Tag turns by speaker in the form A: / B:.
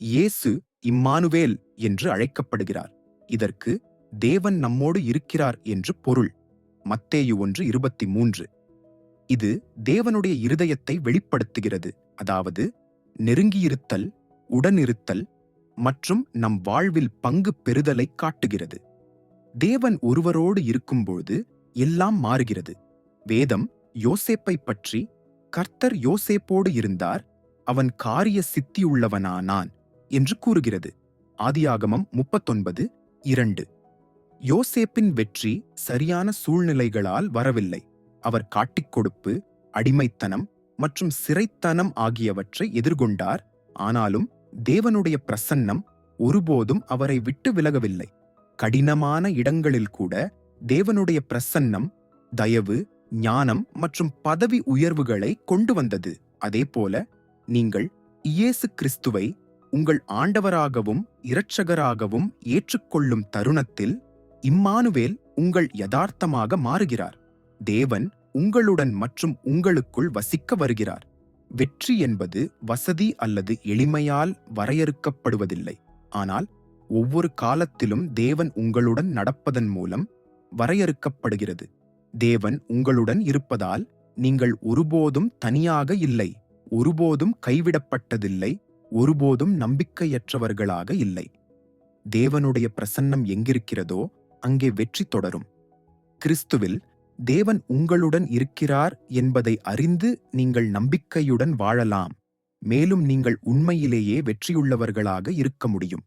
A: இயேசு இம்மானுவேல் என்று அழைக்கப்படுகிறார். இதற்கு தேவன் நம்மோடு இருக்கிறார் என்று பொருள். மத்தேயு ஒன்று இருபத்தி மூன்று இது தேவனுடைய இருதயத்தை வெளிப்படுத்துகிறது. அதாவது நெருங்கியிருத்தல் உடனிருத்தல் மற்றும் நம் வாழ்வில் பங்கு பெறுதலை காட்டுகிறது. தேவன் ஒருவரோடு இருக்கும்பொழுது எல்லாம் மாறுகிறது. வேதம் யோசேப்பை பற்றி கர்த்தர் யோசேப்போடு இருந்தார். அவன் காரிய சித்தியுள்ளவனானான். என்று கூறுகிறது. ஆதியாகமம் முப்பத்தொன்பது இரண்டு. யோசேப்பின் வெற்றி சரியான சூழ்நிலைகளால் வரவில்லை. அவர் காட்டிக் கொடுப்பு அடிமைத்தனம் மற்றும் சிறைத்தனம் ஆகியவற்றை எதிர்கொண்டார். ஆனாலும் தேவனுடைய பிரசன்னம் ஒருபோதும் அவரை விட்டு விலகவில்லை. கடினமான இடங்களில் கூட தேவனுடைய பிரசன்னம் தயவு ஞானம் மற்றும் பதவி உயர்வுகளை கொண்டு வந்தது. அதேபோல நீங்கள் இயேசு கிறிஸ்துவை உங்கள் ஆண்டவராகவும் இரட்சகராகவும் ஏற்றுக்கொள்ளும் தருணத்தில் இம்மானுவேல் உங்கள் யதார்த்தமாக மாறுகிறார். தேவன் உங்களுடன் மற்றும் உங்களுக்குள் வசிக்க வருகிறார். வெற்றி என்பது வசதி அல்லது எளிமையால் வரையறுக்கப்படுவதில்லை. ஆனால் ஒவ்வொரு காலத்திலும் தேவன் உங்களுடன் நடப்பதன் மூலம் வரையறுக்கப்படுகிறது. தேவன் உங்களுடன் இருப்பதால் நீங்கள் ஒருபோதும் தனியாக இல்லை ஒருபோதும் கைவிடப்பட்டதில்லை ஒருபோதும் நம்பிக்கையற்றவர்களாக இல்லை. தேவனுடைய பிரசன்னம் எங்கிருக்கிறதோ அங்கே வெற்றி தொடரும். கிறிஸ்துவில் தேவன் உங்களுடன் இருக்கிறார் என்பதை அறிந்து நீங்கள் நம்பிக்கையுடன் வாழலாம். மேலும் நீங்கள் உண்மையிலேயே வெற்றியுள்ளவர்களாக இருக்க முடியும்.